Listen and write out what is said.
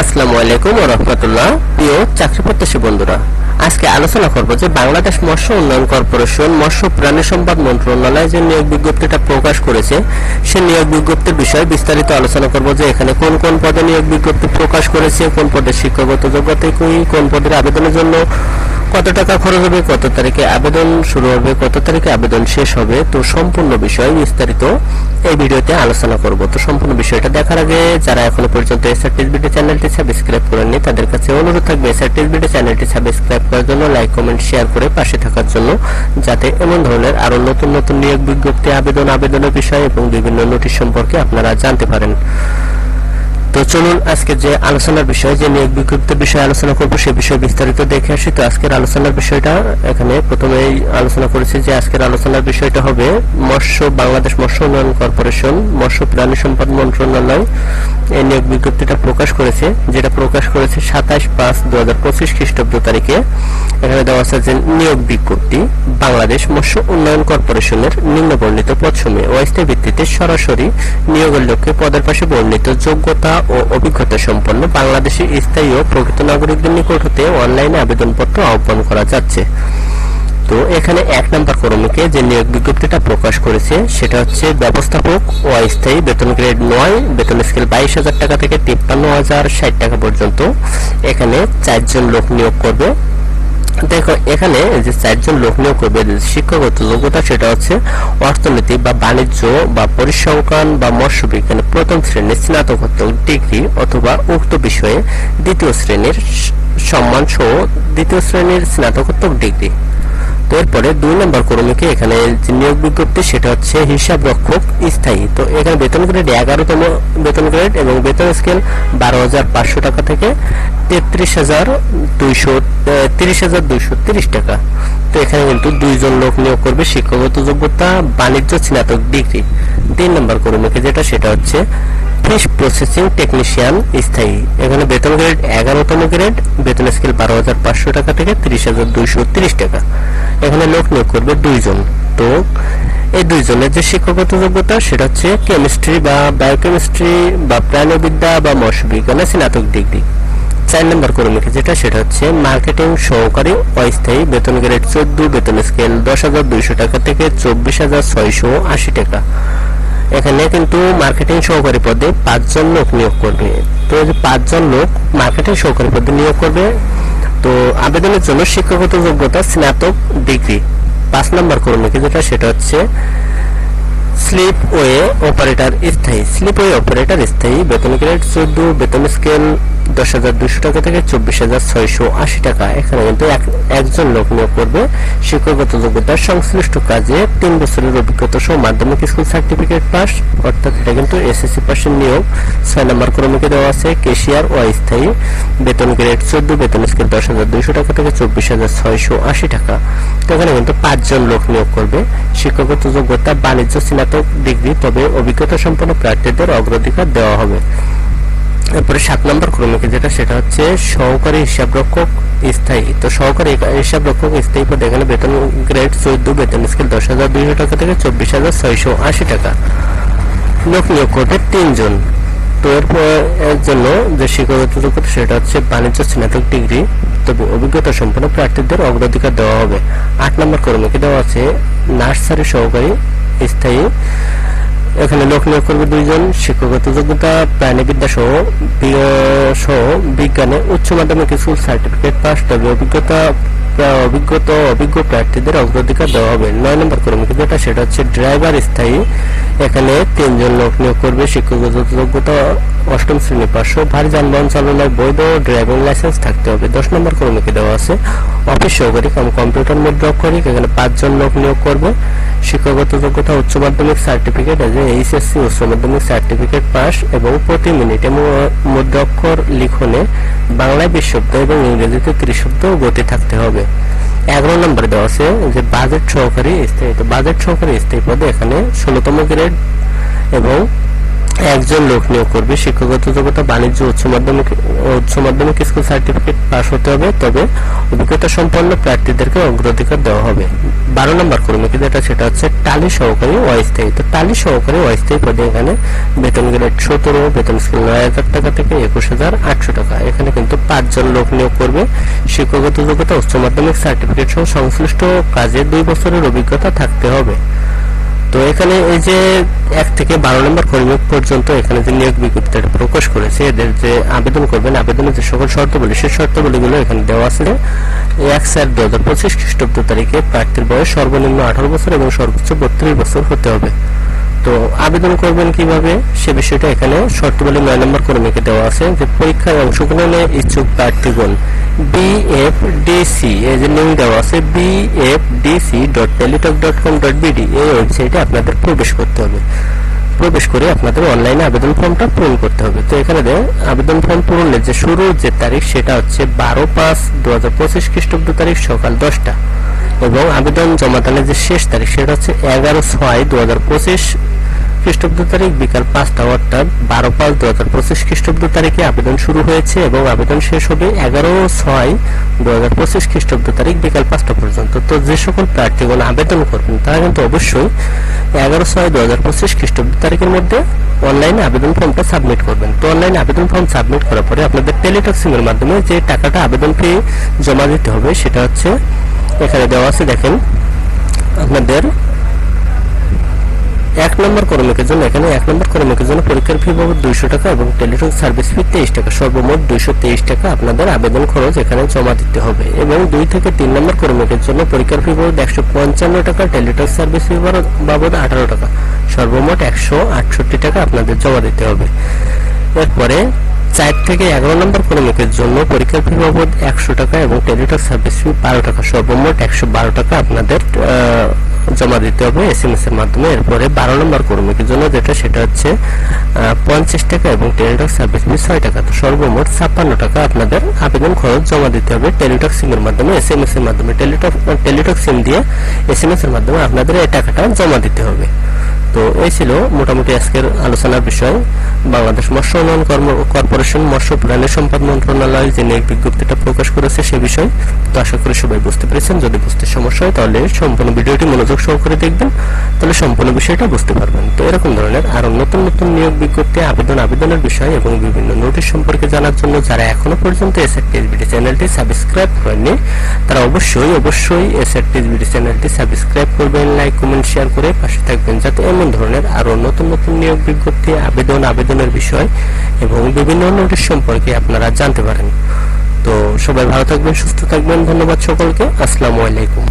আসসালামু আলাইকুম রহমতুল্লাহ। প্রিয় চাকরি প্রত্যাশী বন্ধুরা, আজকে আলোচনা করব যে বাংলাদেশ মৎস্য উন্নয়ন কর্পোরেশন মৎস্য প্রাণী সম্পদ মন্ত্রণালয় যে নিয়োগ বিজ্ঞপ্তিটা প্রকাশ করেছে, সে নিয়োগ বিজ্ঞপ্তির বিষয়ে বিস্তারিত আলোচনা করব যে এখানে কোন কোন পদে নিয়োগ বিজ্ঞপ্তি প্রকাশ করেছে, কোন পদে শিক্ষাগত যোগ্যতা কোন পদের আবেদনের জন্য কত টাকা খরচ হবে, কত তারিখে আবেদন শুরু হবে, কত তারিখে আবেদন শেষ হবে, তো সম্পূর্ণ বিষয় বিস্তারিত এই ভিডিওতে আলোচনা করব। তো সম্পূর্ণ বিষয়টা দেখার আগে যারা এখনও পর্যন্ত এসআরটিস ভিডিও চ্যানেলটি সাবস্ক্রাইব করেননি, তাদের কাছে অনুরোধ থাকবে এসআরটিস ভিডিও চ্যানেলটি সাবস্ক্রাইব করার জন্য, লাইক, কমেন্ট, শেয়ার করে পাশে থাকার জন্য, যাতে এমন ধরনের আরও নতুন নতুন নিয়োগ বিজ্ঞপ্তি, আবেদন, আবেদনের বিষয় এবং বিভিন্ন নোটিশ সম্পর্কে আপনারা জানতে পারেন। তো চলুন আজকে যে আলোচনার বিষয়, যে নিয়োগ বিজ্ঞপ্তির বিষয়ে আলোচনা করব, সে বিষয়ে বিস্তারিত দেখে আসি। তো আজকের আলোচনার বিষয়টা এখানে প্রথমেই আলোচনা করেছি যে আজকের আলোচনার বিষয়টা হবে মৎস্য, বাংলাদেশ মৎস্য উন্নয়ন কর্পোরেশন, মৎস্য প্রাণী সম্পদ মন্ত্রণালয়। এই নিয়োগ বিজ্ঞপ্তিটা প্রকাশ করেছে, যেটা প্রকাশ করেছে সাতাশ পাঁচ দু হাজার পঁচিশ খ্রিস্টাব্দ তারিখে। এখানে দেওয়া আছে যে নিয়োগ বিজ্ঞপ্তি বাংলাদেশ মৎস্য উন্নয়ন কর্পোরেশনের নিম্নবর্ণিত পশ্চিমে অস্থায়ী ভিত্তিতে সরাসরি নিয়োগের লক্ষ্যে পদের পাশে বর্ণিত যোগ্যতা ও অভিজ্ঞতা সম্পন্ন বাংলাদেশি স্থায়ী ও প্রকৃত নাগরিকদের নিকট হতে অনলাইনে আবেদনপত্র আহ্বান করা যাচ্ছে। তো এখানে এক নম্বর কর্মীকে যে নিয়োগ বিজ্ঞপ্তিটা প্রকাশ করেছে, সেটা হচ্ছে ব্যবস্থাপক ও অস্থায়ী বেতন গ্রেড নয়, বেতন স্কেল বাইশ হাজার টাকা থেকে তিপ্পান্ন হাজার ষাট টাকা পর্যন্ত। এখানে চারজন লোক নিয়োগ করবে। দেখো, এখানে যে চারজন লোক নিয়োগ করবে শিক্ষাগত যোগ্যতা, সেটা হচ্ছে অর্থনীতি বা বাণিজ্য বা পরিসংখ্যান বা মৎস্য বিজ্ঞানে প্রথম শ্রেণির স্নাতকোত্তর ডিগ্রি অথবা উক্ত বিষয়ে দ্বিতীয় শ্রেণির সম্মান সহ দ্বিতীয় শ্রেণির স্নাতকোত্তর ডিগ্রি। এরপরে দুই নম্বর কর্মীকে এখানে নিয়োগ বিজ্ঞপ্তি, সেটা হচ্ছে হিসাব রক্ষক স্থায়ী। তো এখানে বেতন গ্রেড এগারোতম বেতন গ্রেড এবং বেতন স্কেল বারো হাজার পাঁচশো টাকা থেকে তেত্রিশ হাজার দুইশো তিরিশ হাজার দুইশো তিরিশ টাকা। তো এখানে কিন্তু দুইজন লোক নিয়োগ করবে, শিক্ষাগত যোগ্যতা, বাণিজ্য, স্নাতক, ডিগ্রি। তিন নম্বর কর্মীকে যেটা, সেটা হচ্ছে ফিশ প্রসেসিং টেকনিশিয়ান স্থায়ী এখানে বেতন গ্রেড এগারোতম গ্রেড বেতন স্কেল বারো হাজার পাঁচশো টাকা থেকে তিরিশ হাজার দুইশো তিরিশ টাকা। এখানে লোক নিয়োগ করবে দুইজন। তো এই দুইজনের যে শিক্ষাগত যোগ্যতা, সেটা হচ্ছে কেমিস্ট্রি বা বায়োকেমিস্ট্রি বা প্রাণবিদ্যা বা মৎস্য বিজ্ঞানে স্নাতক ডিগ্রি চার নম্বর কর্মীকে যেটা, সেটা হচ্ছে মার্কেটিং সহকারী অস্থায়ী বেতন গ্রেড চোদ্দ, বেতন স্কেল দশ হাজার দুইশো টাকা থেকে চব্বিশ হাজার ছয়শো আশি টাকা। এখানে কিন্তু মার্কেটিং সহকারী পদে পাঁচজন লোক নিয়োগ করবে। তো পাঁচজন লোক মার্কেটিং সহকারী পদে নিয়োগ করবে। তো আবেদনের জন্য শিক্ষাগত যোগ্যতা, স্নাতক ডিগ্রি। পাঁচ নম্বর কর্মী যেটা, সেটা হচ্ছে স্লিপ ওয়ে অপারেটার স্থায়ী। স্লিপ ওয়ে অপারেটার স্থায়ী। বেতন গ্রেড চোদ্দ, বেতন স্কেল দশ হাজার দুশো টাকা থেকে চব্বিশ হাজার ছয়শো আশি টাকা। এখানে কিন্তু একজন লোক নিয়োগ করবে। শিক্ষাগত যোগ্যতার সংশ্লিষ্ট কাজে তিন বছরের অভিজ্ঞতা সহ মাধ্যমিক স্কুল সার্টিফিকেট পাস। অর্থাৎ এটা কিন্তু এসএসসি পাশের নিয়োগ। ছয় নম্বর ক্রমিকে দেওয়া আছে কেশিয়ার ও স্থায়ী বেতন গ্রেড চোদ্দ, বেতন স্কেল দশ হাজার দুইশো টাকা থেকে চব্বিশ হাজার ছয়শো আশি টাকা। এখানে কিন্তু পাঁচজন লোক নিয়োগ করবে। শিক্ষাগত যোগ্যতা বাণিজ্য, স্নাতক, ডিগ্রি, তবে অভিজ্ঞতা সম্পন্ন প্রার্থীদের অগ্রাধিকার দেওয়া হবে। এরপরে সাত নম্বর ক্রমিকে যেটা, সেটা হচ্ছে সহকারী হিসাবরক্ষক স্থায়ী। তো সহকারী হিসাবরক্ষক স্থায়ী পদে এখানে বেতন গ্রেড চোদ্দ, বেতন স্কেল দশ হাজার দুইশো টাকা থেকে চব্বিশ হাজার ছয়শো আশি টাকা। লোক নিয়োগ করবে তিনজন। তো এরপর এর জন্য যে শিক্ষাগত যোগ্যতা সেটা হচ্ছে বাণিজ্য স্নাতক ডিগ্রি। তবে অভিজ্ঞতা সম্পন্ন প্রার্থীদের অগ্রাধিকার দেওয়া হবে। আট নম্বর কর্মীকে দেওয়া আছে নার্সারি সহকারী স্থায়ী এখানে লোক নিয়োগ করবে দুইজন, শিক্ষকগত যোগ্যতা, প্রাণীবিদ্যা সহ সহ, বিজ্ঞানে উচ্চ মাধ্যমিক স্কুল সার্টিফিকেট পাস তবে অভিজ্ঞতা অভিজ্ঞত অভিজ্ঞ প্রার্থীদের অগ্রাধিকার দেওয়া হবে। নয় নম্বর কর্মী যেটা, সেটা হচ্ছে ড্রাইভার স্থায়ী। এখানে তিনজন লোক নিয়োগ করবে, শিক্ষকগত যোগ্যতা অষ্টম শ্রেণি পাঁচশো। ভারী যানবাহন চালনায় বৈধ ড্রাইভিং লাইসেন্স থাকতে হবে। দশ নম্বর কর্মীকে দেওয়া আছে? অফিস সহকারী কম্পিউটার মুদ্রাক্ষরিক এখানে পাঁচজন লোক নিয়োগ করবে। শিক্ষাগত যোগ্যতা, উচ্চ মাধ্যমিক সার্টিফিকেট আছে এইচএসসি, উচ্চ মাধ্যমিক সার্টিফিকেট পাস এবং প্রতি মিনিটে মুদ্রাক্ষর লিখনে বাংলায় বিশ শব্দ এবং ইংরেজিতে ত্রিশ শব্দ গতি থাকতে হবে। এগারো নম্বরে দেওয়া আছে যে বাজেট সহকারী স্থায়ী তো বাজেট সহকারী স্থায়ী পদে এখানে ষোলোতম গ্রেড এবং একজন লোক নিয়োগ করবে, শিক্ষাগত যোগ্যতা, বাণিজ্য, উচ্চ মাধ্যমিক উচ্চ মাধ্যমিক স্কুল সার্টিফিকেট পাস হতে হবে, তবে অভিজ্ঞতা সম্পন্ন প্রার্থীদেরকে অগ্রাধিকার দেওয়া হবে। বারো নম্বর কর্মীকে যেটা সেটা হচ্ছে টালি সহকারী অস্থায়ী। তো টালি সহকারী অস্থায়ী পদে এখানে বেতন গ্রেড সতেরো, বেতন স্কেল নয় হাজার টাকা থেকে একুশ হাজার আটশো টাকা। এখানে কিন্তু পাঁচজন লোক নিয়োগ করবে। শিক্ষাগত যোগ্যতা, উচ্চ মাধ্যমিক সার্টিফিকেট সহ সংশ্লিষ্ট কাজে দুই বছরের অভিজ্ঞতা থাকতে হবে। তো এখানে এই যে এক থেকে বারো নম্বর কর্মী পর্যন্ত এখানে যে নিয়োগ বিজ্ঞপ্তিটা প্রকাশ করেছে, এদের যে আবেদন করবেন, আবেদনের যে সকল শর্তাবলী, সেই শর্তাবলীগুলো এখানে দেওয়া আছে। এক চার দু হাজার পঁচিশ খ্রিস্টাব্দ তারিখে প্রার্থীর বয়স সর্বনিম্ন আঠারো বছর এবং সর্বোচ্চ বত্রিশ বছর হতে হবে। তো আবেদন করবেন কীভাবে? সে বিষয়টা এখানে শর্তাবলী নয় নম্বর কর্মীকে দেওয়া আছে যে পরীক্ষায় অংশগ্রহণে ইচ্ছুক প্রার্থীগণ বিএফডিসি এই যে লিঙ্ক দেওয়া আছে BFDC dot Teletalk dot com dot BD এই ওয়েবসাইটে আপনাদের প্রবেশ করতে হবে। প্রবেশ করে আপনাদের অনলাইনে আবেদন ফর্মটা পূরণ করতে হবে। তো এখানে আবেদন ফর্ম পূরণের যে শুরুর যে তারিখ, সেটা হচ্ছে বারো পাঁচ দু হাজার পঁচিশ খ্রিস্টাব্দ তারিখ সকাল দশটা। এবং আবেদন জমা দানের যে শেষ তারিখ, সেটা হচ্ছে এগারো ছয় দু হাজার পঁচিশ খ্রিস্টাব্দ তারিখ, বিকাল পাঁচটা অর্থাৎ বারো পাঁচ দু হাজার পঁচিশ খ্রিস্টাব্দ তারিখে আবেদন শুরু হয়েছে এবং আবেদন শেষ হবে এগারো ছয় দু হাজার পঁচিশ খ্রিস্টাব্দ তারিখ, বিকাল পাঁচটা পর্যন্ত। তো যে সকল প্রার্থীগণ আবেদন করবেন, তারা কিন্তু অবশ্যই এগারো ছয় দু হাজার পঁচিশ খ্রিস্টাব্দ তারিখের মধ্যে অনলাইনে আবেদন ফর্মটা সাবমিট করবেন। তো অনলাইনে আবেদন ফর্ম সাবমিট করার পরে আপনাদের টেলিটক সিমের মাধ্যমে যে টাকাটা আবেদন ফি জমা দিতে হবে, সেটা হচ্ছে এখানে দেওয়া আছে, দেখেন, আপনাদের এক নম্বর কর্মীকের জন্য, এখানে এক নম্বর কর্মীকের জন্য পরীক্ষার ফি বাবদ দুইশো টাকা এবং টেলিটক সার্ভিস ফি তেইশ টাকা। সর্বমোট দুইশো তেইশ টাকা আপনাদের আবেদন খরচ এখানে জমা দিতে হবে। এবং দুই থেকে তিন নম্বর কর্মীকের জন্য পরীক্ষার ফি বাবদ একশো পঞ্চান্ন টাকা টেলিটক সার্ভিস ফি বাবদ আঠারো টাকা। সর্বমোট একশো আটষট্টি টাকা আপনাদের জমা দিতে হবে। এরপরে চার থেকে এগারো নম্বর কর্মীকের জন্য পরীক্ষার ফি বাবদ একশো টাকা এবং টেলিটক সার্ভিস ফি বারো টাকা। সর্বমোট একশো বারো টাকা আপনাদের জমা দিতে হবে এস এম এর মাধ্যমে। এরপরে বারো নম্বর কর্মীকে জন্য যেটা, সেটা হচ্ছে পঞ্চাশ টাকা এবং টেলিটক সার্ভিস ফি ছয় টাকা। তো সর্বমোট ছাপ্পান্ন টাকা আপনাদের আবেদন খরচ জমা দিতে হবে টেলিটক সিমের মাধ্যমে এস এম এস এর মাধ্যমে। টেলিটক টেলিটক সিম দিয়ে এস এম এস এর মাধ্যমে আপনাদের এই টাকাটা জমা দিতে হবে। তো এই ছিল মোটামুটি আজকের আলোচনার বিষয়। বাংলাদেশ মৎস্য উন্নয়ন কর্ম, কর্পোরেশন মৎস্য প্রাণী সম্পদ মন্ত্রণালয় যে নিয়োগ বিজ্ঞপ্তিটা প্রকাশ করেছে সে বিষয় তো আশা করি সবাই বুঝতে পেরেছেন। যদি বুঝতে সমস্যা হয় তাহলে সম্পূর্ণ ভিডিওটি মনোযোগ সহকারে দেখবেন। তাহলে সম্পূর্ণ বিষয়টা বুঝতে পারবেন। তো এরকম ধরনের আরও নতুন নতুন নিয়োগ বিজ্ঞপ্তি, আবেদন, আবেদনের বিষয় এবং বিভিন্ন নোটিশ সম্পর্কে জানার জন্য যারা এখনও পর্যন্ত এসআর টিএসবিডি চ্যানেলটি সাবস্ক্রাইব করেননি, তারা অবশ্যই অবশ্যই এসআর টিএসবিডি চ্যানেলটি সাবস্ক্রাইব করবেন লাইক কমেন্ট শেয়ার করে পাশে থাকবেন যাতে এমন ধরনের আরও নতুন নতুন নিয়োগ বিজ্ঞপ্তি, আবেদন, আবেদনের বিষয় এবং বিভিন্ন নোটিশ সম্পর্কে আপনারা জানতে পারেন। তো সবাই ভালো থাকবেন, সুস্থ থাকবেন, ধন্যবাদ সকলকে, আসসালামু আলাইকুম।